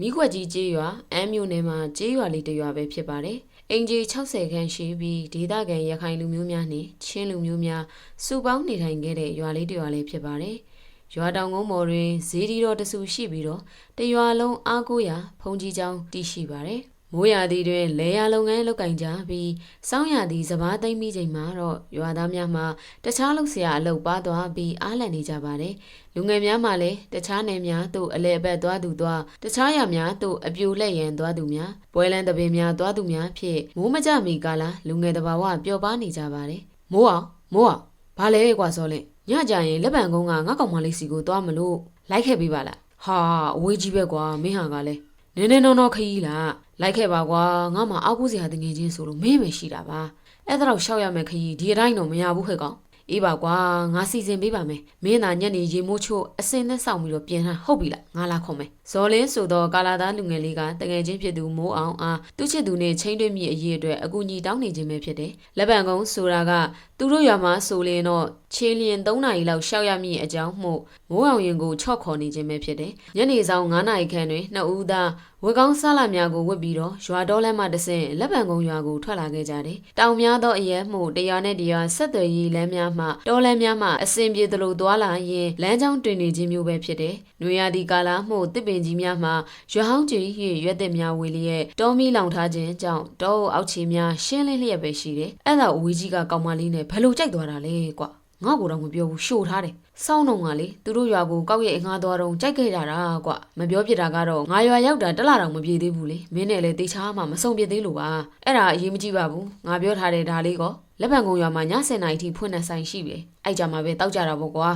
မိခွက်ကြီးကျေးရွာအမ်းမြို့နယ်မှာကျေးရွာလေးတစ်ရွာပဲဖြစ်ပါတယ်။အင်ဂျီ60ခန်းရှိပြီးဒေသခံရခိုင်လူမျိုးများနဲ့ချင်းလူမျိုးများစုပေါင်းနေထိုင်ခဲ့တဲ့ရွာလေးတစ်ရွာလေးဖြစ်ပါတယ်။ရွာတောင်ကုန်းပေါ်တွင်ဇေဒီတော်တဆူရှိပြီးတော့တရွာလုံးအားကိုးရာဖုန်ကြီးကျောင်းတည်ရှိပါတယ်။ မိုးရာသီတွင်လေယာလုပ်ငန်းလုပ်ကင်ကြပြီးစောင်းရာသီစဘာသိမ့်ပြီးချိန်မှာတော့ရွာသားများမှာတခြားလုပ်စရာအလုပ်ပါသွားပြီးအားလည်နေကြပါတယ်။လူငယ်များမှာလည်းတခြားနယ်များသို့အလဲအပတ်သွားသူသွားတခြားရာများသို့အပြိုလက်ရန်သွားသူများပွဲလန်းတပင်များသွားသူများဖြင့်မိုးမကြမီကာလလူငယ်တဘာဝပျော်ပါနေကြပါတယ်။မိုးအောင်မိုးအောင်ဘာလဲကွာစောလင့်ညကြရင်လက်ပံကုန်းကငါကောင်မလေးစီကိုသွားမလို့လိုက်ခဲ့ပေးပါလား။ဟာအဝေးကြီးပဲကွာမင်းဟာကလည်းနင်းနေတော့တော့ခကြီးလား လိုက်ခဲ့ပါကွာငါမှအောက်ကူးစရာတငယ်ချင်းဆိုလို့မင်းပဲရှိတာပါအဲ့ဒါတော့ရှောက်ရမယ်ခရီးဒီအတိုင်းတော့မရဘူးခဲ့ကောင်အေးပါကွာငါစီစဉ်ပေးပါမယ်မင်းသာညက်နေရေမိုးချို့အစင်းနဲ့စောင့်ပြီးတော့ပြင်ထားဟုတ်ပြီလားငါလာခေါ်မယ်ဇော်လင်းဆိုတော့ကာလာသားလူငယ်လေးကတငယ်ချင်းဖြစ်သူမိုးအောင်အားသူ့ချစ်သူနဲ့ချင်းတွဲမိအရေးအတွက်အကူအညီတောင်းနေခြင်းပဲဖြစ်တယ်လက်ပံကုန်းဆိုတာကသူတို့ရွာမှာဆိုလင်းတော့ခြေလျင်3နာရီလောက်ရှောက်ရမည့်အကြောင်းမှုမိုးအောင်ရင်ကိုချော့ခေါ်နေခြင်းပဲဖြစ်တယ်ညနေဆောင်9နာရီခန့်တွင်နှစ်ဦးသားဝက်ကောင်းစားလာများကိုဝတ်ပြီးတော့ရွာတော်လမ်းမှတဆင့်လက်ပံကုန်းရွာကိုထွက်လာခဲ့ကြတယ်။တောင်များသောအရဲမှုတရားနဲ့တရားဆက်သွယ်ရေးလမ်းများမှတောလမ်းများမှအစဉ်ပြေသလိုသွားလာရင်လမ်းကြောင်းတွင်နေခြင်းမျိုးပဲဖြစ်တယ်။နွေရာသီကာလမှုတစ်ပင်ကြီးများမှရွာဟောင်းကြီး၍ရွက်တဲ့များဝေလျက်တောမီလောင်ထားခြင်းကြောင့်တောအုပ်အောက်ခြေများရှင်းလင်းလျက်ပဲရှိတယ်။အဲ့ဒါအဝေးကြီးကကောင်မလေးနဲ့ဘယ်လိုကြိုက်သွားတာလဲကွာ။ငါ့ကိုတော့မပြောဘူးရှို့ထားတယ်စောင်းတော့ငါလေသူတို့ရွာကိုကောက်ရဲ့ငါသွားတော့ကြိုက်ခဲ့ကြတာကွမပြောပြတာကတော့ငါရွာရောက်တာတလားတော့မပြေသေးဘူးလေမင်းနဲ့လည်းတေချာမှမဆုံးပြသေးလို့ပါအဲ့ဒါအရေးမကြီးပါဘူးငါပြောထားတဲ့ဒါလေးကောလက်ပံကုန်းရွာမှာည7:00နာရီထိဖွင့်နေဆိုင်ရှိပြီအဲ့ကြမှာပဲတောက်ကြတာပေါ့ကွာ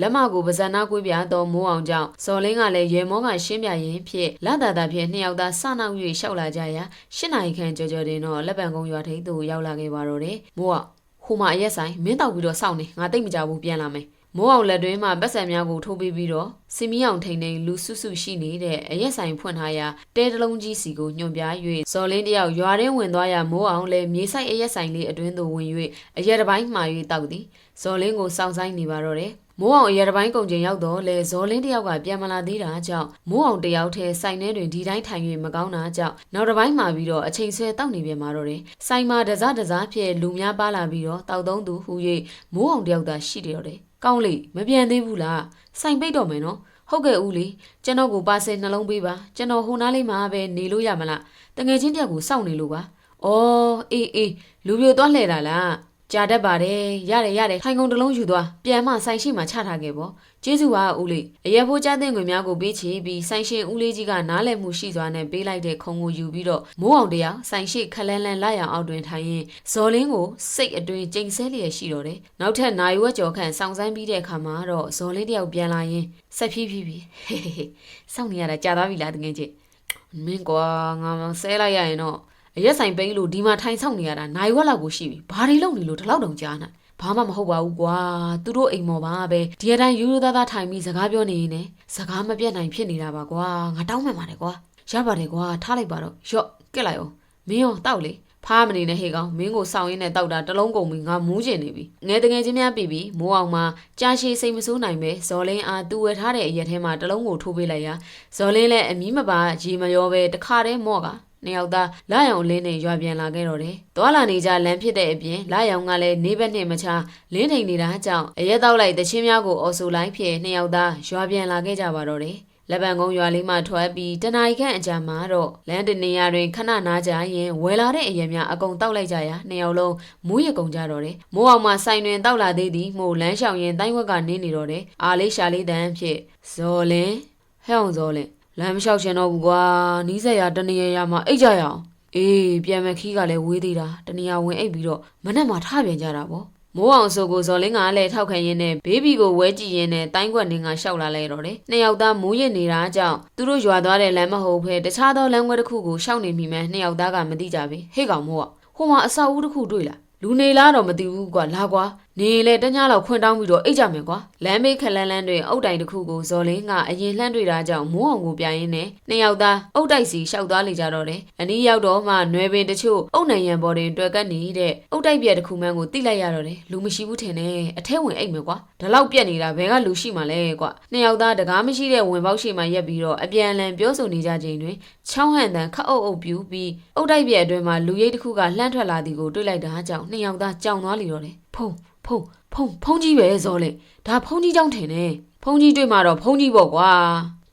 လက်မကိုပါဇက်နာကွေးပြတော့မိုးအောင်ကြောင့်ဇော်လင်းကလည်းရေမောကရှင်းပြရင်ဖြစ်လာတာတာဖြစ်နှစ်ယောက်သားစနောက်၍ရှောက်လာကြရာ၈နာရီခန့်ကြော်ကြော်တင်တော့လက်ပံကုန်းရွာထိပ်သို့ရောက်လာခဲ့ပါတော့တယ်မိုးအောင်ဟိုမှာအရက်ဆိုင်မင်းတောက်ပြီးတော့စောင့်နေငါတိတ်မကြဘူးပြန်လာမယ်မိုးအောင်လက်တွင်းမှာပတ်စံများကိုထိုးပေးပြီးတော့စင်မီအောင်ထိန်ထိန်လူစုစုရှိနေတဲ့အရက်ဆိုင်ဖွင့်ထားရာတဲတလုံးကြီးစီကိုညွန်ပြ၍ဇော်လင်းတယောက်ရွာထဲဝင်သွားရာမိုးအောင်လည်းမြေဆိုင်အရက်ဆိုင်လေးအတွင်းသို့ဝင်၍အရက်တစ်ပိုင်းမှာ၍တောက်သည်ဇော်လင်းကိုစောင့်ဆိုင်နေပါတော့တယ် မိုးအောင်အရက်တစ်ပိုင်းကုန်ချိန်ရောက်တော့လေဇော်လင်းတယောက်ကပြန်မလာသေးတာကြောင့်မိုးအောင်တယောက်ထဲဆိုင်ထဲတွင်ဒီတိုင်းထိုင်၍မကောင်းတာကြောင့်နောက်တစ်ပိုင်းမှာပြီးတော့အချိန်ဆွဲတောက်နေပြန်มาတော့တယ်ဆိုင်မှာတစားတစားဖြစ်လူများပါလာပြီးတော့တောက်သုံးသူဟူ၍မိုးအောင်တယောက်သာရှိတယ်တော့တယ်ကောင်းလေမပြန်သေးဘူးလားစိုင်ပိတ်တော့မယ်နော်ဟုတ်ကဲ့ဦးလေကျွန်တော်ကိုပါဆယ်နှလုံးပေးပါကျွန်တော်ဟိုနားလေးမှာပဲနေလို့ရမလားတငယ်ချင်းတယောက်ကိုစောင့်နေလို့ပါအော်အေးအေးလူပြိုသွားလှဲ့တာလား ကြာတတ်ပါတယ်ရတယ်ရတယ်ထိုင်ကုန်တစ်လုံးယူသွားပြန်မှဆိုင်ရှိမှချထားခဲ့ပေါ့ကျေးဇူးပါဦးလေးအရက်ဖိုးကြားတဲ့ငွေများကိုပေးချေပြီးဆိုင်ရှင်ဦးလေးကြီးကနားလည်မှုရှိစွာနဲ့ပေးလိုက်တဲ့ခုံကိုယူပြီးတော့မိုးအောင်တရားဆိုင်ရှိခလန်းလန်းလိုက်အောင်အောက်တွင်ထိုင်ရင်ဇော်လင်းကိုစိတ်အတွင်းကြိမ်ဆဲလျက်ရှိတော့တယ်နောက်ထပ်နိုင်ဝက်ကြော်ခန့်စောင့်ဆိုင်းပြီးတဲ့အခါမှာတော့ဇော်လင်းတယောက်ပြန်လာရင်ဆက်ဖြည်းဖြည်းဖြည်းဟေးဟေးဟေးစောင့်နေရတာကြာသွားပြီလားတကယ်ချင်းမင်းကွာငါမဆဲလိုက်ရရင်တော့ အရက်ဆိုင်ပိန်းလို့ဒီမှာထိုင်ဆောင်နေရတာနိုင်ဝက်လောက်ကိုရှိပြီဘာတွေလုပ်နေလို့ဒီလောက်တောင်ကြားနိုင်ဘာမှမဟုတ်ပါဘူးကွာသူတို့အိမ်မော်ပါပဲဒီအတိုင်းယူရသားသားထိုင်ပြီးစကားပြောနေရင်လည်းစကားမပြတ်နိုင်ဖြစ်နေတာပါကွာငါတောင်းမှန်ပါတယ်ကွာရပါတယ်ကွာထားလိုက်ပါတော့ရော့ကက်လိုက်အောင်မင်းရောတောက်လေဖားမနေနဲ့ဟေကောင်မင်းကိုစောင်းရင်းနဲ့တောက်တာတလုံးကုန်ပြီငါမူးကျင်နေပြီငယ်တငယ်ချင်းများပြီပြီမိုးအောင်မှာကြာရှည်စိတ်မဆိုးနိုင်ပဲဇော်လင်းအားသူ့ဝယ်ထားတဲ့အရက်ထဲမှာတလုံးကိုထိုးပေးလိုက်ရာဇော်လင်းလည်းအမီးမပါရေမရောပဲတခါတည်းမော့က နှစ်ယောက်သားလာရောင်လင်းနဲ့ရွာပြန်လာခဲ့တော့တယ်။သွာလာနေကြလမ်းဖြစ်တဲ့အပြင်လာရောင်ကလည်းနေဘက်နဲ့မချလင်းထိန်နေတာကြောင့်အရက်တောက်လိုက်တချင်းများကိုအော်ဆူလိုက်ဖြစ်နှစ်ယောက်သားရွာပြန်လာခဲ့ကြပါတော့တယ်။လက်ပံကုန်းရွာလေးမှထွက်ပြီးတနာရီခန့်အကြာမှာတော့လမ်းတနေရာတွင်ခဏနားကြရင်ဝယ်လာတဲ့အရက်များအကုန်တောက်လိုက်ကြရာနှစ်ယောက်လုံးမူးရကုန်ကြတော့တယ်။မိုးအောင်မှဆိုင်တွင်တောက်လာသေးသည်မို့လမ်းလျှောက်ရင်တိုင်းဝက်ကနေနေတော့တယ်။အားလေးရှာလေးတန်းဖြစ်ဇော်လင်းဟဲ့အောင်ဇော်လင်း လမ်းမလျှောက်ချင်တော့ဘူးကွာနီးစက်ရတနေရရမှာအိတ်ကြရအောင်အေးပြန်မခီးကလည်းဝေးသေးတာတနေရဝင်အိတ်ပြီးတော့မနဲ့မှထပြန်ကြတာပေါ့မိုးအောင်ဆိုကိုဇော်လင်းကလည်းထောက်ခံရင်းနဲ့ဘေးဘီကိုဝဲကြည့်ရင်းနဲ့တိုင်းကွက်နေကရှောက်လာလဲတော့တယ်နှစ်ယောက်သားမိုးရစ်နေတာကြောင့်သူတို့ရွာသွားတဲ့လမ်းမဟုတ်ဖဲတခြားသောလမ်းခွဲတစ်ခုကိုရှောက်နေမိမှနှစ်ယောက်သားကမသိကြပြီဟေ့ကောင်မိုးကဟိုမှာအဆောက်အဦတစ်ခုတွေ့လားလူနေလားတော့မသိဘူးကွာလာကွာနေရင်လေတညလောက်ခွင့်တောင်းပြီးတော့အိတ်ကြမယ်ကွာလမ်းမေးခက်လန်းလန်းတွင်အုတ်တိုင်တစ်ခုကိုဇော်လင်းကအရင်လှမ်းတွေ့တာကြောင့်မိုးအောင်ကိုပြရင်းနဲ့နှစ်ယောက်သားအုတ်တိုက်စီရှောက်သွားလေကြတော့တယ်အနီးရောက်တော့မှနွယ်ပင်တချို့အုတ်နိုင်ရန်ပေါ်တွင်တွေ့ကပ်နေတဲ့အုတ်တိုက်ပြက်တစ်ခုမှန်းကိုတိလိုက်ရတော့တယ်လူမရှိဘူးထင်တယ်အထဲဝင်အိတ်မယ်ကွာဒါလောက်ပြက်နေတာဘယ်ကလူရှိမှလဲကွာနှစ်ယောက်သားတကားမရှိတဲ့ဝင်ပေါက်ရှိမှရက်ပြီးတော့အပြန်အလှန်ပြောဆိုနေကြချိန်တွင်ချောင်းဟန်တန်ခတ်အုပ်အုပ်ပြူပြီးအုတ်တိုက်ပြက်အတွင်းမှာလူရိတ်တစ်ခုကလှမ်းထွက်လာသည်ကိုတွေ့လိုက်တာကြောင့်နှစ်ယောက်သားကြောင်သွားလေတော့တယ် ဖုံဖုံဖုံဖုံကြီးပဲဇော်လေဒါဖုံကြီးကြောင့်ထင်တယ်ဖုံကြီးတွေ့မှတော့ဖုံကြီးပေါ့ကွာ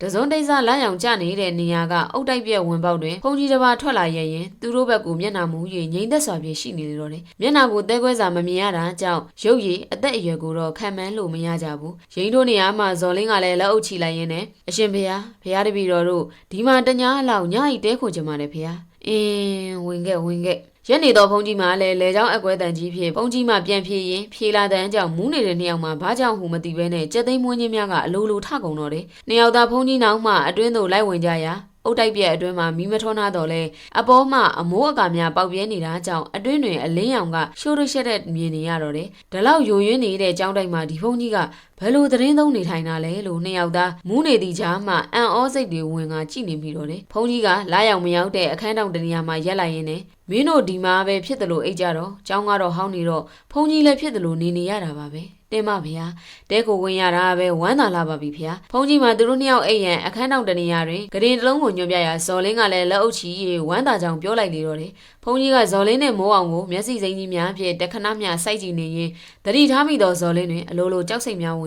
တစုံတိတ်ဆလမ်းရောင်ကျနေတဲ့နေရာကအုတ်တိုက်ပြက်ဝင်ပေါက်တွင်ဖုံကြီးတစ်ပါးထွက်လာရရင်သူတို့ဘက်ကိုမျက်နှာမူ၍ငိမ့်သက်စွာဖြင့်ရှိနေလေတော့တယ်မျက်နှာကိုတဲခွဲစာမမြင်ရတာကြောင့်ရုပ်ရည်အသက်အရွယ်ကိုတော့ခံမှန်းလို့မရကြဘူးရိန်းတို့နေရာမှာဇော်လင်းကလည်းလက်အုပ်ချီလိုက်ရင်းနဲ့အရှင်ဖေဟာဖေဟာတပည့်တော်တို့ဒီမှာတညာလောက်ညဤတဲခွန်ချင်ပါတယ်ဖေဟာအင်းဝင်ခဲ့ဝင်ခဲ့ ရက်နေတော့ဖုန်ကြီးမှလည်းလေချောင်းအကွဲတန်ကြီးဖြစ်ဖုန်ကြီးမှပြန်ပြေးရင်ဖြေလာတန်းကြောင့်မူးနေတဲ့နှစ်ယောက်မှဘာကြောင့်ဟူမသိဘဲနဲ့ကြက်သိမ်းမွေးချင်းများကအလိုလိုထကုန်တော့တယ်နှစ်ယောက်သားဖုန်ကြီးနောက်မှအတွင်းသို့လိုက်ဝင်ကြရာအုတ်တိုက်ပြက်အတွင်းမှာမီးမထွန်းနာတော့လဲအပေါ်မှအမိုးအကာများပေါက်ပြဲနေတာကြောင့်အတွင်းတွင်အလင်းရောင်ကရှိုးရရှက်တဲ့မြင်နေရတော့တယ်ဒါလောက်ယိုယွင်းနေတဲ့ကြောင်းတိုက်မှာဒီဖုန်ကြီးကဘယ်လိုသတင်းသုံးနေထိုင်တာလဲလို့နှစ်ယောက်သားမူးနေသည့်ကြားမှာအံ့ဩစိတ်တွေဝင်ကကြည့်နေပြီးတော့တယ်ဖုန်ကြီးကလာရောက်မရောက်တဲ့အခန်းတောင်တနေရာမှာရက်လိုက်ရင်းနဲ့မင်းတို့ဒီမှာပဲဖြစ်တယ်လို့အိတ်ကြတော့ကျောင်းကတော့ဟောင်းနေတော့ဖုန်ကြီးလည်းဖြစ်တယ်လို့နေနေရတာပါပဲတင်မဖေဟာတဲကိုဝင်ရတာပဲဝမ်းသာလာပါပြီဖေဟာဖုန်ကြီးမှာသူတို့နှစ်ယောက်အိတ်ရန်အခန်းတောင်တနေရာတွင်ဂရင်တစ်လုံးကိုညွှန်ပြရာဇော်လင်းကလည်းလက်အုပ်ချီရေဝမ်းသာကြောင်ပြောလိုက်လေတော့တယ်ဖုန်ကြီးကဇော်လင်းနဲ့မိုးအောင်ကိုမျက်စိစိမ်းကြီးများဖြင့်တခဏမျှစိုက်ကြည့်နေရင်တတိထားမိသောဇော်လင်းတွင်အလိုလိုကြောက်စိတ်များဝင်၍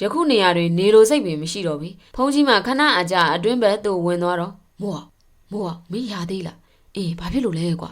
ယခုနေရာတွင်နေလိုစိတ်ပင်မရှိတော့ပြီဖုန်ကြီးမှခဏအကြာအတွင်းဘက်သို့ဝင်သွားတော့မိုးအောင်မိုးအောင်မင်းရသေးလားအေးဘာဖြစ်လို့လဲကွာ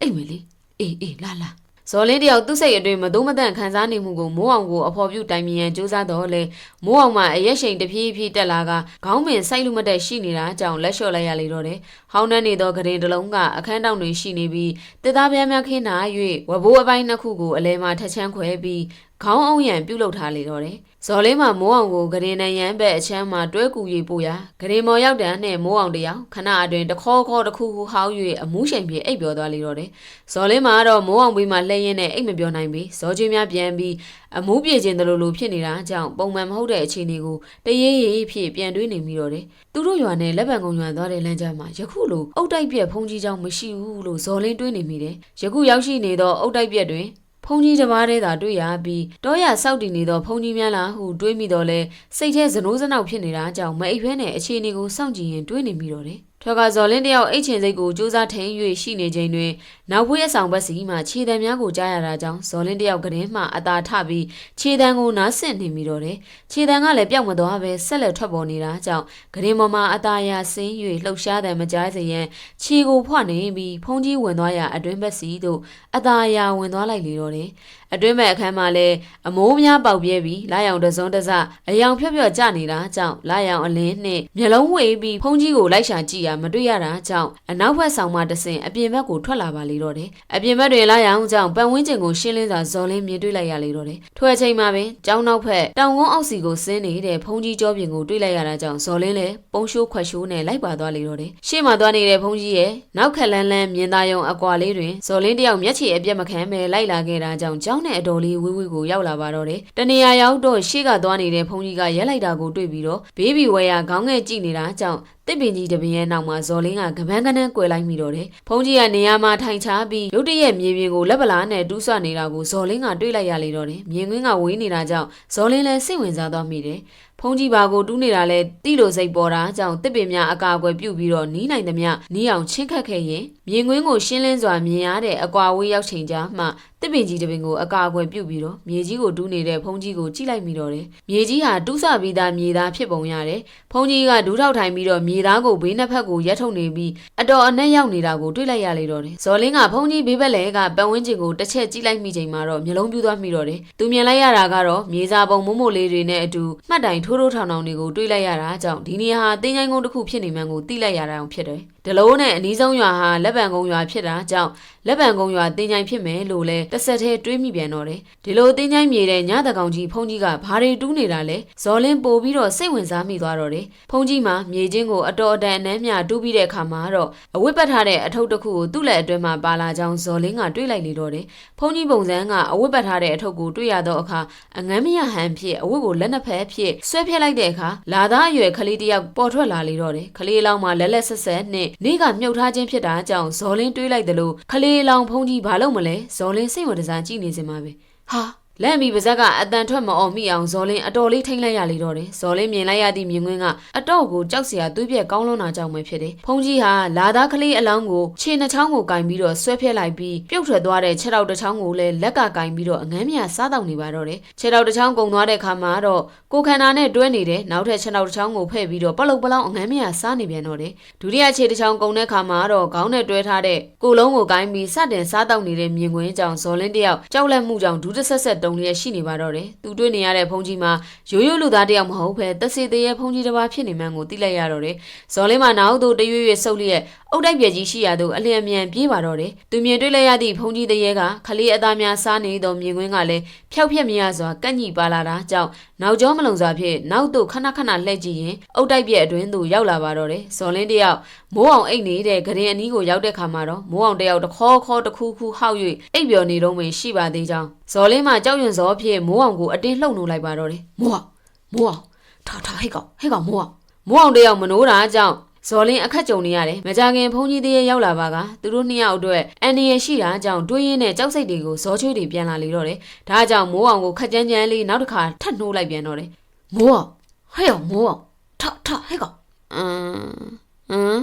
အိတ်မယ်လေအေးအေးလာလာဇော်လင်းတယောက်သူ့စိတ်အတွင်းမသုံးမတန့်ခံစားနေမှုကိုမိုးအောင်ကိုအဖော်ပြုတိုင်မြင်ရန်ကြိုးစားတော့လေမိုးအောင်မှအရက်ရှိန်တဖြည်းဖြည်းတက်လာကခေါင်းပင်စိုက်လို့မတက်ရှိနေတာကြောင့်လက်လျှော့လိုက်ရလေတော့တယ်ဟောင်းနှန်းနေသောဂရင်တစ်လုံးကအခန်းတောင်တွင်ရှိနေပြီးတစ်သားပြားများခင်းနာ၍ဝဘိုးအပိုင်းနှစ်ခုကိုအလဲမှထက်ချမ်းခွဲပြီး ခေါင်းအောင်ရန်ပြုတ်လုထားလေတော့တယ်ဇော်လေးမှာမိုးအောင်ကိုဂရင်နံရန်ဘက်အချမ်းမှာတွဲကူရီပို့ရာဂရင်မော်ရောက်တဲ့နဲ့မိုးအောင်တယောက်ခဏအတွင်းတခေါခေါတစ်ခုခုဟောင်း၍အမှုချိန်ပြေအိပ်ပျော်သွားလေတော့တယ်ဇော်လေးမှာတော့မိုးအောင်ပြီးမှလှည့်ရင်းနဲ့အိပ်မပြောနိုင်ပြီဇော်ချင်းများပြန်ပြီးအမှုပြေခြင်းတလို့လို့ဖြစ်နေတာကြောင့်ပုံမှန်မဟုတ်တဲ့အခြေအနေကိုတရေးရေးဖြစ်ပြန်တွေးနေမိတော့တယ်သူတို့ရွာနဲ့လက်ပံကုံရွာသွားတဲ့လမ်းကြားမှာယခုလိုအုတ်တိုက်ပြက်ဖုန်ကြီးကြောင့်မရှိဘူးလို့ဇော်လင်းတွေးနေမိတယ်ယခုရောက်ရှိနေသောအုတ်တိုက်ပြက်တွင်ဖုန် ကြီးတစ်ပါးတည်းသာတွေ့ရပြီးတောရစောက်တည်နေသောဖုန်ကြီးများလားဟုတွေးမိတော့လဲစိတ်ထဲဇနိုးစနောက်ဖြစ်နေတာကြောင့်မအိပ်ဖဲနဲ့အခြေအနေကိုစောင့်ကြည့်ရင်တွေးနေမိတော့တယ်ထွက်ကဇော်လင်းတယောက်အိတ်ချင်စိတ်ကိုစူးစမ်းထိန်၍ရှိနေချိန်တွင် နောက်ဖွေးအဆောင်ဘက်စီမှခြေတံများကိုကြားရတာကြောင့်ဇော်လင်းတယောက်ကတည်းမှအသာထပြီးခြေတံကိုနားဆင့်နေမိတော့တယ်ခြေတံကလည်းပြောက်မသွားပဲဆက်လက်ထွက်ပေါ်နေတာကြောင့်ဂရင်ပေါ်မှာအသာရဆင်း၍လှုပ်ရှားတယ်မကြားစေရန်ခြေကိုဖွနေပြီးဖုန်ကြီးဝင်သွားရာအတွင်းဘက်စီသို့အသာရဝင်သွားလိုက်လေတော့တယ်အတွင်းမဲ့အခန်းမှာလည်းအမိုးများပေါက်ပြဲပြီးလာရောင်တစုံတစအယောင်ဖြော့ဖြော့ကျနေတာကြောင့်လာရောင်အလင်းနှင့်မျက်လုံးဝေးပြီးဖုန်ကြီးကိုလိုက်ရှာကြည့်ရမတွေ့ရတာကြောင့်အနောက်ဘက်ဆောင်မှတဆင်အပြင်ဘက်ကိုထွက်လာပါလေတော့တယ်အပြင်ဘက်တွင်လာရောင်ကြောင့်ပတ်ဝန်းကျင်ကိုရှင်းလင်းစွာဇော်လင်းမြင်တွေ့လိုက်ရလေတော့တယ်ထိုအချိန်မှာပင်ကျောင်းနောက်ဘက်တောင်ကုန်းအောက်စီကိုဆင်းနေတဲ့ဖုန်ကြီးကြောပြင်ကိုတွေ့လိုက်ရတာကြောင့်ဇော်လင်းလည်းပုံရှိုးခွက်ရှိုးနဲ့လိုက်ပါသွားလေတော့တယ်ရှေ့မှာသွားနေတဲ့ဖုန်ကြီးရဲ့နောက်ခက်လန်းလန်းမြင်သာယုံအကွာလေးတွင်ဇော်လင်းတယောက်မျက်ခြေအပြက်မခံပဲလိုက်လာခဲ့တာကြောင့်ကျောင်းနဲ့အတော်လေးဝေးဝေးကိုရောက်လာပါတော့တယ်တနေရာရောက်တော့ရှေ့ကသွားနေတဲ့ဖုန်ကြီးကရက်လိုက်တာကိုတွေ့ပြီးတော့ဘေးဘီဝဲရခေါင်းငယ်ကြည့်နေတာကြောင့် တစ်ပင်ကြီးတပင်ရဲ့နောက်မှာဇော်လင်းကကပန်းကနန်းကွယ်လိုက်မိတော့တယ်။ဖုန်ကြီးကနေရာမှာထိုင်ချပြီးရုတ်တရက်မြေပြင်ကိုလက်ပလားနဲ့တူးဆွနေတာကိုဇော်လင်းကတွေ့လိုက်ရလေတော့တယ်။မြင်ကွင်းကဝေးနေတာကြောင့်ဇော်လင်းလည်းစိတ်ဝင်စားသွားမိတယ်။ ဖုန်ကြီးဘာကိုတူးနေတာလဲတိလိုစိတ်ပေါ်တာကြောင့်တစ်ပင်များအကာအကွယ်ပြုတ်ပြီးတော့နီးနိုင်သမျှနီးအောင်ချင်းခတ်ခဲ့ရင်မြင်ကွင်းကိုရှင်းလင်းစွာမြင်ရတဲ့အကွာဝေးရောက်ချိန်ကြာမှတစ်ပင်ကြီးတစ်ပင်ကိုအကာအကွယ်ပြုတ်ပြီးတော့မြေကြီးကိုတူးနေတဲ့ဖုန်ကြီးကိုကြည့်လိုက်မိတော့တယ်။မြေကြီးဟာတူးဆပြီးသားမြေသားဖြစ်ပုံရတယ်။ဖုန်ကြီးကဒူးထောက်ထိုင်ပြီးတော့မြေသားကိုဘေးနှစ်ဖက်ကိုရက်ထုတ်နေပြီးအတော်အနက်ရောက်နေတာကိုတွေ့လိုက်ရလေတော့တယ်။ဇော်လင်းကဖုန်ကြီးဘေးဘက်လည်းကပတ်ဝန်းကျင်ကိုတစ်ချက်ကြည့်လိုက်မိချိန်မှာတော့မျိုးလုံးပြူးသွားမိတော့တယ်။သူမြင်လိုက်ရတာကတော့မြေစာပုံမို့မို့လေးတွေနဲ့အတူမှတ်တိုင်ထိုးထိုးထိုးထောင်ထောင်တွေကိုတွေးလိုက်ရတာကြောင့်ဒီနေရာဟာတင်းချိုင်းကုန်းတစ်ခုဖြစ်နေမှန်းကိုသိလိုက်ရတာအောင်ဖြစ်တယ်။ဒလုံးနဲ့အနီးဆုံးရွာဟာလက်ပံကုန်းရွာဖြစ်တာကြောင့်လက်ပံကုန်းရွာတင်းချိုင်းဖြစ်မယ်လို့လဲတစ်ဆက်တည်းတွေးမိပြန်တော့တယ်။ဒီလိုတင်းချိုင်းမြေတဲ့ညတကောင်ကြီးဖုန်ကြီးကဘာတွေတူးနေတာလဲ။ဇော်လင်းပို့ပြီးတော့စိတ်ဝင်စားမိသွားတော့တယ်။ဖုန်ကြီးမှာမြေချင်းကိုအတော်အတန်အနှမ်းမြတူးပြီးတဲ့အခါမှာတော့အဝတ်ပတ်ထားတဲ့အထုပ်တစ်ခုကိုသူ့လက်အတွင်းမှာပါလာကြောင်းဇော်လင်းကတွေးလိုက်လေတော့တယ်။ဖုန်ကြီးပုံစံကအဝတ်ပတ်ထားတဲ့အထုပ်ကိုတွေ့ရတော့အခါအငမ်းမရဟန်ဖြစ်အဝတ်ကိုလက်နှစ်ဖက်ဖြစ်ဆွဲဖြက်လိုက်တဲ့အခါလာသားအရွယ်ကလေးတစ်ယောက်ပေါ်ထွက်လာလေတော့တယ်။ကလေးလောင်းမှာလက်လက်ဆက်ဆက်နဲ့နေကမြုပ်ထားခြင်းဖြစ်တာကြောင့်ဇော်လင်းတွေးလိုက်တယ်လို့ကလေးလောင်းဖုန်ကြီးဘာလုပ်မလဲဇော်လင်းစိတ်ဝင်စားကြည့်နေစင်ပါပဲ။ဟာ လန့်ပြီးပါဇက်ကအတန်ထွက်မအောင်မိအောင်ဇော်လင်းအတော်လေးထိမ့်လိုက်ရလေတော့တယ်ဇော်လင်းမြင်လိုက်ရသည့်မြင်ကွင်းကအတော့ကိုကြောက်စရာသွေးပြက်ကောင်းလွန်းတာကြောင့်ပဲဖြစ်တယ်ဖုန်ကြီးဟာလာသားကလေးအလောင်းကိုခြေနှချောင်းကိုကင်ပြီးတော့ဆွဲဖြက်လိုက်ပြီးပြုတ်ထွက်သွားတဲ့ခြေထောက်တစ်ချောင်းကိုလည်းလက်ကကင်ပြီးတော့အငမ်းမြစားတောက်နေပါတော့တယ်ခြေထောက်တစ်ချောင်းကုံသွားတဲ့အခါမှာတော့ကိုခန္ဓာနဲ့တွဲနေတဲ့နောက်ထပ်ခြေထောက်တစ်ချောင်းကိုဖဲ့ပြီးတော့ပလုတ်ပလောင်းအငမ်းမြစားနေပြန်တော့တယ်ဒုတိယခြေတစ်ချောင်းကုံတဲ့အခါမှာတော့ခေါင်းနဲ့တွဲထားတဲ့ကိုလုံးကိုကင်ပြီးစတင်စားတောက်နေတဲ့မြင်ကွင်းကြောင့်ဇော်လင်းတယောက်ကြောက်လက်မှုကြောင့်ဒူးတစ်ဆက်ဆက်တုံလျက်ရှိနေပါတော့တယ်။သူတွေ့နေရတဲ့ဖုန်ကြီးမှာရိုးရိုးလူသားတယောက်မဟုတ်ဘဲတက်စီသေးရဲ့ဖုန်ကြီးတစ်ပါးဖြစ်နေမှန်းကိုသိလိုက်ရတော့တယ်။ဇော်လင်းမနောက်သို့တရွေ့ရွေ့ဆုပ်လျက်အုတ်တိုက်ပြက်ကြီးရှိရာသို့အလျင်မြန်ပြေးပါတော့တယ်။သူမြင်တွေ့လိုက်ရသည့်ဖုန်ကြီးတရေကခလေးအသားများစားနေသောမြင်ကွင်းကလည်းဖျောက်ဖျက်မရစွာကန့်ညိပါလာတာကြောင့်နောက်ကျောမလုံစွာဖြင့်နောက်သို့ခဏခဏလှည့်ကြည့်ရင်အုတ်တိုက်ပြက်အတွင်းသို့ရောက်လာပါတော့တယ်။ဇော်လင်းတယောက်မိုးအောင်အိတ်နေတဲ့ဂရင်အနီးကိုရောက်တဲ့ခါမှာတော့မိုးအောင်တယောက်တခေါခေါတစ်ခုခုဟောက်၍အိပ်ပျော်နေတော့မှရှိပါသေးကြောင်းဇော်လင်းမှကြောက်ရွံ့စောဖြင့်မိုးအောင်ကိုအတင်းလှုပ်နှုတ်လိုက်ပါတော့တယ်။မိုးအောင်မိုးအောင်ထားထားဟဲ့ကောင်ဟဲ့ကောင်မိုးအောင်မိုးအောင်တယောက်မနိုးတာကြောင့်ဇော်လင်းအခက်ကြုံနေရတယ်။မကြခင်ဖုန်ကြီးတည်းရောက်လာပါကသူတို့နှစ်ယောက်အတွက်အန်ဒီရရှိတာကြောင့်တွေးရင်းနဲ့ကြောက်စိတ်တွေကိုဇောချွေးတွေပြန်လာလေတော့တယ်။ဒါကြောင့်မိုးအောင်ကိုခက်ကြမ်းကြမ်းလေးနောက်တစ်ခါထပ်နှိုးလိုက်ပြန်တော့တယ်။မိုးအောင်ဟဲ့အောင်မိုးအောင်ထထဟဲ့ကောင်အမ်ဟမ်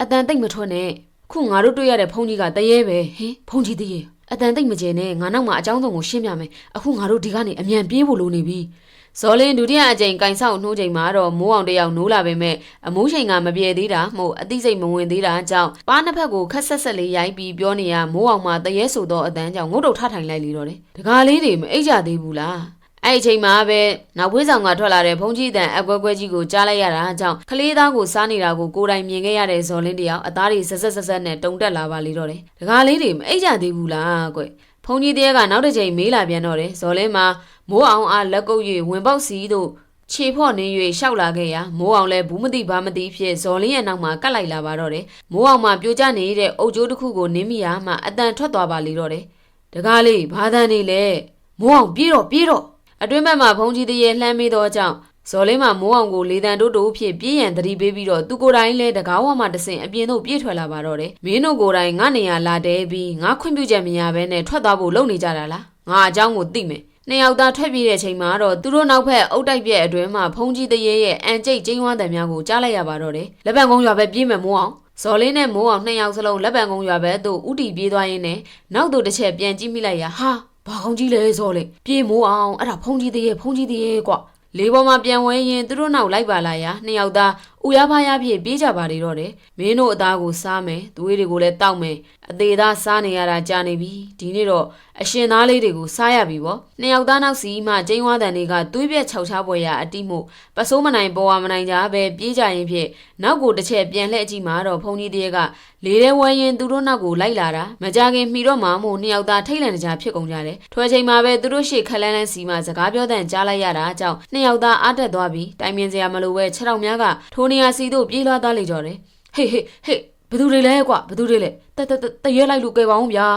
အတန်တိတ်မထွက်နဲ့ခုငါတို့တွေ့ရတဲ့ဖုန်ကြီးကတရေပဲဟင်ဖုန်ကြီးတရေ အတန်တိတ်မကျင်နဲ့ငါနောက်မှာအကြောင်းစုံကိုရှင်းပြမယ်အခုငါတို့ဒီကနေအမြန်ပြေးဖို့လိုနေပြီဇော်လင်းဒုတိယအကြိမ်ကင်ဆောက်နှိုးချိန်မှာတော့မိုးအောင်တယောက်နိုးလာပေမဲ့အမိုးချိန်ကမပြေသေးတာမို့အသိစိတ်မဝင်သေးတာကြောင့်ပါးနှစ်ဖက်ကိုခက်ဆက်ဆက်လေးရိုက်ပြီးပြောနေရမိုးအောင်မှာတရေဆိုသောအတန်းကြောင့်ငုတ်တုတ်ထထိုင်လိုက်လေတော့တယ်တကားလေးတွေမအိတ်ကြသေးဘူးလား အဲ့ဒီအချိန်မှာပဲနောက်ဝေးဆောင်ကထွက်လာတဲ့ဖုန်ကြီးတန်အကွက်ကွက်ကြီးကိုကြားလိုက်ရတာကြောင့်ကလေးသားကိုစားနေတာကိုကိုယ်တိုင်မြင်ခဲ့ရတဲ့ဇော်လင်းတယောက်အသားတွေဆက်ဆက်ဆက်ဆက်နဲ့တုံတက်လာပါလေတော့တယ်။ဒကာလေးတွေမအိတ်ကြသေးဘူးလားကွ။ဖုန်ကြီးတည်းကနောက်တစ်ချိန်မေးလာပြန်တော့တယ်ဇော်လင်းမှာမိုးအောင်အားလက်ကုပ်၍ဝင်ပေါက်စီတို့ခြေဖော့နေ၍ရှောက်လာခဲ့ရာမိုးအောင်လည်းဘူးမသိဘာမသိဖြစ်ဇော်လင်းရဲ့နောက်မှာကတ်လိုက်လာပါတော့တယ်။မိုးအောင်မှာပြိုကျနေတဲ့အုတ်ကျိုးတစ်ခုကိုနင်းမိရာမှအတန်ထွက်သွားပါလေတော့တယ်။ဒကာလေးဘာတန်နေလဲမိုးအောင်ပြေးတော့ပြေးတော့ အတွင်းဘက်မှာဘုံကြီးတရေလှမ်းမိသောကြောင့်ဇော်လေးမှာမိုးအောင်ကိုလေတံတို့တို့ဖြစ်ပြည့်ရန်တတိပေးပြီးတော့သူကိုယ်တိုင်လည်းတကားဝမှာတဆင်အပြင်သို့ပြေးထွက်လာပါတော့တယ်။မင်းတို့ကိုယ်တိုင်ငါနေရလာတဲပြီးငါခွင့်ပြုချက်မရဘဲနဲ့ထွက်သွားဖို့လုပ်နေကြတာလား။ငါအကြောင်းကိုသိမယ်။နှစ်ယောက်သားထွက်ပြေးတဲ့ချိန်မှာတော့သူတို့နောက်ဖက်အုတ်တိုက်ပြက်အတွင်းမှာဖုန်ကြီးတရေရဲ့အန်ကျိတ်ကျင်းဝါတံများကိုကြားလိုက်ရပါတော့တယ်။လက်ပတ်ကုန်းရွာပဲပြေးမယ်မိုးအောင်ဇော်လေးနဲ့မိုးအောင်နှစ်ယောက်စလုံးလက်ပံကုန်းရွာဘက်သို့ဥတီပြေးသွားရင်းနဲ့နောက်သို့တစ်ချက်ပြန်ကြည့်မိလိုက်ရာဟာ ဘာကောင်းကြီးလဲဇော်လေးပြေးမိုးအောင်အဲ့ဒါဖုန်ကြီးတရေဖုန်ကြီးတရေကွာလေးပေါ်မှာပြန်ဝဲရင်သူတို့နောက်လိုက်ပါလာရာနှစ်ယောက်သား ဥရဖားရဖြစ်ပြေးကြပါလေတော့တယ်မင်းတို့အသားကိုစားမယ်သွေးတွေကိုလည်းတောက်မယ်အသေးသားစားနေရတာကြာနေပြီဒီနေ့တော့အရှင်သားလေးတွေကိုစားရပြီပေါ့နှစ်ယောက်သားနောက်စီမှကျင်းဝါတန်တွေကသွေးပြက်ခြောက်ချပွဲရအတိမှုပစိုးမနိုင်ပေါ်ဝမနိုင်ကြပဲပြေးကြရင်ဖြစ်နောက်ကိုတစ်ချက်ပြန်လှည့်ကြည့်မှတော့ဖုန်ကြီးတည်းကလေးထဲဝဲရင်သူတို့နောက်ကိုလိုက်လာတာမကြခင်မှီတော့မှမို့နှစ်ယောက်သားထိတ်လန့်ကြဖြစ်ကုန်ကြတယ်ထွဲချိန်မှာပဲသူတို့ရှေ့ခလန်းလန်းစီမှစကားပြောတဲ့ကြားလိုက်ရတာကြောင့်နှစ်ယောက်သားအားတက်သွားပြီးတိုင်ပင်စရာမလိုပဲခြေထောက်များကထိုးနေရစီတို့ပြေးလာသားလေကြတယ်ဟေးဟေးဟေးဘသူတွေလဲကွာဘသူတွေလဲတတတတရဲလိုက်လို့ကဲပါအောင်ဗျာ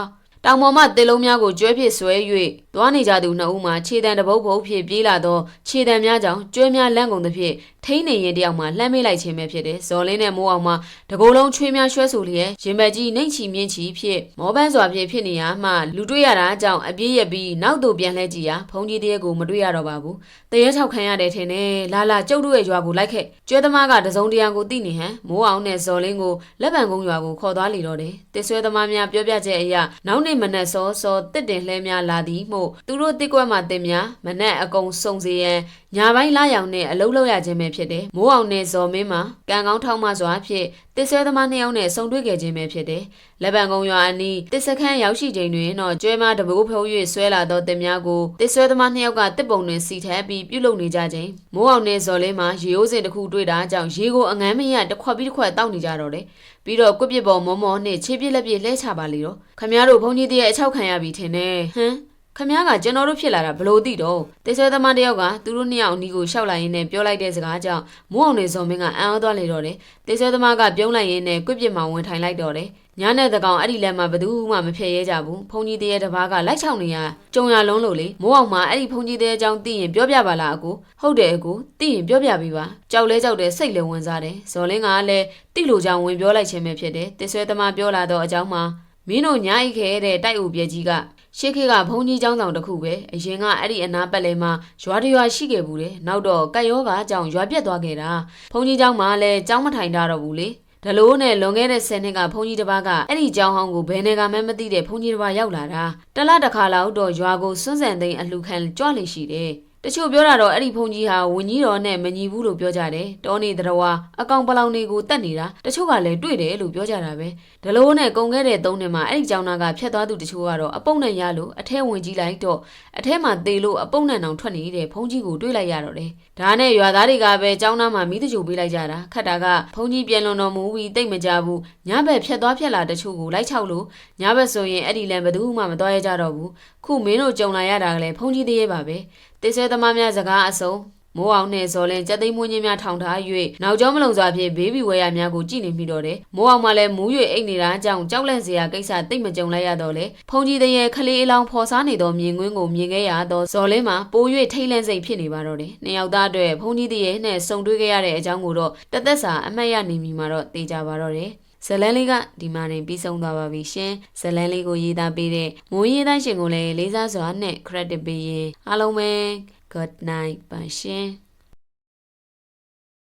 တောင်ပေါ်မှတေလုံးများကိုကျွဲဖြစ်ဆွဲ၍သွားနေကြသူနှစ်ဦးမှာခြေတံတပုတ်ပုတ်ဖြစ်ပြေးလာသောခြေတံများကြောင့်ကျွဲများလန့်ကုန်သဖြင့်ထိန်းနေရင်တယောက်မှလှမ်းမေးလိုက်ခြင်းပဲဖြစ်တယ်။ဇော်လင်းနဲ့မိုးအောင်မှတကိုယ်လုံးချွေးများရွှဲဆူလျက်ရင်ဘက်ကြီးနှိမ့်ချီမြင့်ချီဖြစ်မောပန်းစွာဖြင့်ဖြစ်နေရမှလူတွေ့ရတာကြောင့်အပြေးရပြီးနောက်သို့ပြန်လှည့်ကြည့်ရာဖုန်ကြီးတည်းကိုမတွေ့ရတော့ပါဘူး။တရေထောက်ခံရတယ်ထင်တယ်။လာလာကျုပ်တို့ရဲ့ရွာကိုလိုက်ခဲ့။ကျွဲသမားကတစုံတရာကိုသိနေဟန်မိုးအောင်နဲ့ဇော်လင်းကိုလက်ပံကုန်းရွာကိုခေါ်သွားလေတော့တယ်။တစ်ဆွဲသမားများပြောပြချက်အရနောက်နေ့မနက်စောစောတစ်တင်လှဲများလာသည်မှုသူတို့တစ်ကွက်မှာတင်များမနက်အကုံစုံစီရန်ညာပိုင်းလာရောင်နဲ့အလုံးလောက်ရခြင်းပဲဖြစ်တယ်မိုးအောင်နဲ့ဇော်မင်းမှာကံကောင်းထောက်မစွာဖြင့်တစ်ဆွဲသမားနှစ်ယောက်နဲ့ဆုံတွေ့ခဲ့ခြင်းပဲဖြစ်တယ်လက်ပံကုံရွာအနီးတစ်စခန်းရောက်ရှိချိန်တွင်တော့ကျွဲမတဘိုးဖုံး၍ဆွဲလာသောတင်များကိုတစ်ဆွဲသမားနှစ်ယောက်ကတစ်ပုံတွင်စီထပ်ပြီးပြုတ်လုံနေကြခြင်းမိုးအောင်နဲ့ဇော်လင်းမှာရေအိုးစင်တစ်ခုတွေ့တာကြောင့်ရေကိုအငမ်းမရတစ်ခွက်ပြီးတစ်ခွက်တောက်နေကြတော့တယ်ပြီးတော့ကွက်ပြစ်ပေါ်မောမောနဲ့ခြေပြစ်လက်ပြစ်လှဲချပါလေတော့ခမရတို့ဘုန်းကြီးတည်းရဲ့အချောက်ခံရပြီထင်တယ်ဟမ် ခမ ्या ကကျွန်တော်တို့ဖြစ်လာတာဘလို့သိတော့တေဆွဲသမားတယောက်ကသူတို့နှစ်ယောက်အနီးကိုရှောက်လိုက်ရင်းနဲ့ပြောလိုက်တဲ့စကားကြောင့်မိုးအောင်နေစုံမင်းကအံ့ဩသွားလေတော့တယ်တေဆွဲသမားကပြုံးလိုက်ရင်းနဲ့ကွပြစ်မှာဝင်ထိုင်လိုက်တော့တယ်ညနဲ့တကောင်အဲ့ဒီလက်မှာဘယ်သူမှမဖျက်ရဲကြဘူးဖုန်ကြီးတည်းရဲ့တပားကလိုက်ချောင်းနေရကြုံရလုံးလို့လေမိုးအောင်မှာအဲ့ဒီဖုန်ကြီးတည်းအကြောင်းသိရင်ပြောပြပါလားအကိုဟုတ်တယ်အကိုသိရင်ပြောပြပေးပါကြောက်လဲကြောက်တယ်စိတ်လည်းဝင်စားတယ်ဇော်လင်းကလည်းတိလို့ကြောင်ဝင်ပြောလိုက်ခြင်းပဲဖြစ်တယ်တေဆွဲသမားပြောလာတော့အကြောင်းမှာမင်းတို့ညာအိတ်ခဲတဲ့တိုက်ဦးပြဲကြီးက ရှေ့ခေတ်ကဘုံကြီးကျောင်းဆောင်တစ်ခုပဲအရင်ကအဲ့ဒီအနာပတ်လဲမှာရွာတရွာရှိခဲ့ဘူးတယ်နောက်တော့ကတ်ရောဂါကြောင့်ရွာပြက်သွားခဲ့တာဘုံကြီးကျောင်းမှာလည်းကျောင်းမထိုင်တာတော့ဘူးလေဒလို့နဲ့လွန်ခဲ့တဲ့10နှစ်ကဘုန်းကြီးတစ်ပါးကအဲ့ဒီကျောင်းဟောင်းကိုဘယ်နေကမှမသိတဲ့ဘုန်းကြီးတစ်ပါးရောက်လာတာတလားတစ်ခါလောက်တော့ရွာကိုစွန့်စံသိမ်းအလှခံကြွလေရှိတယ်တ ချို့ပြောတာတော့အဲ့ဒီဘုန်းကြီးဟာဝင်းကြီးတော်နဲ့မညီဘူးလို့ပြောကြတယ်တောနေတရဝါအကောင်ပလောင်တွေကိုတတ်နေတာတချို့ကလည်းတွေ့တယ်လို့ပြောကြတာပဲဒလို့နဲ့ကုံခဲ့တဲ့သုံးနှစ်မှာအဲ့ဒီကျောင်းသားကဖျက်သွားသူတချို့ကတော့အပုပ်နဲ့ရလို့အထဲဝင်ကြည့်လိုက်တော့အထဲမှာသေလို့အပုပ်နဲ့တောင်ထွက်နေတဲ့ဘုန်းကြီးကိုတွေ့လိုက်ရတော့တယ်ဒါနဲ့ရွာသားတွေကပဲကျောင်းသားမှာမိတချို့ပေးလိုက်ကြတာခတ်တာကဘုန်းကြီးပြန်လွန်တော်မူပြီးတိတ်မကြဘူးညဘက်ဖျက်သွားဖျက်လာတချို့ကိုလိုက်ချောက်လို့ညဘက်ဆိုရင်အဲ့ဒီလန်ဘယ်သူမှမတော်ရကြတော့ဘူးခုမင်းတို့ကြုံလာရတာကလည်းဘုန်းကြီးတည်းရဲ့ပါပဲတေဆွဲသမားများစကားအစုံမိုးအောင်နဲ့ဇော်လင်းကြက်သိမ်းမွေးချင်းများထောင်ထား၍နောက်ကျောင်းမလုံစွာဖြင့်ဘေးဘီဝဲရများကိုကြည့်နေမိတော့တယ်မိုးအောင်မှလည်းမူး၍အိတ်နေတာအကြောင်းကြောက်လန့်စရာကိစ္စသိမ့်မကြုံလိုက်ရတော့လေဖုန်ကြီးတရေခလေးအလောင်းဖော်စားနေသောမြင်ကွင်းကိုမြင်ခဲ့ရသောဇော်လင်းမှာပို၍ထိတ်လန့်စိတ်ဖြစ်နေပါတော့တယ်နှစ်ယောက်သားအတွက်ဖုန်ကြီးတရေနဲ့ဆုံတွေ့ခဲ့ရတဲ့အကြောင်းကိုတော့တသက်စာအမှတ်ရနေမိမှာတော့သိကြပါတော့တယ် ဇလန်လေးကဒီမှာနေပြီးဆုံးသွားပါပြီရှင်ဇလန်လေးကိုရေးသားပေးတဲ့မိုးရေးသားရှင်ကိုလည်းလေးစားစွာနဲ့ credit ပေးရင်အားလုံးပဲ good night ပါရှင်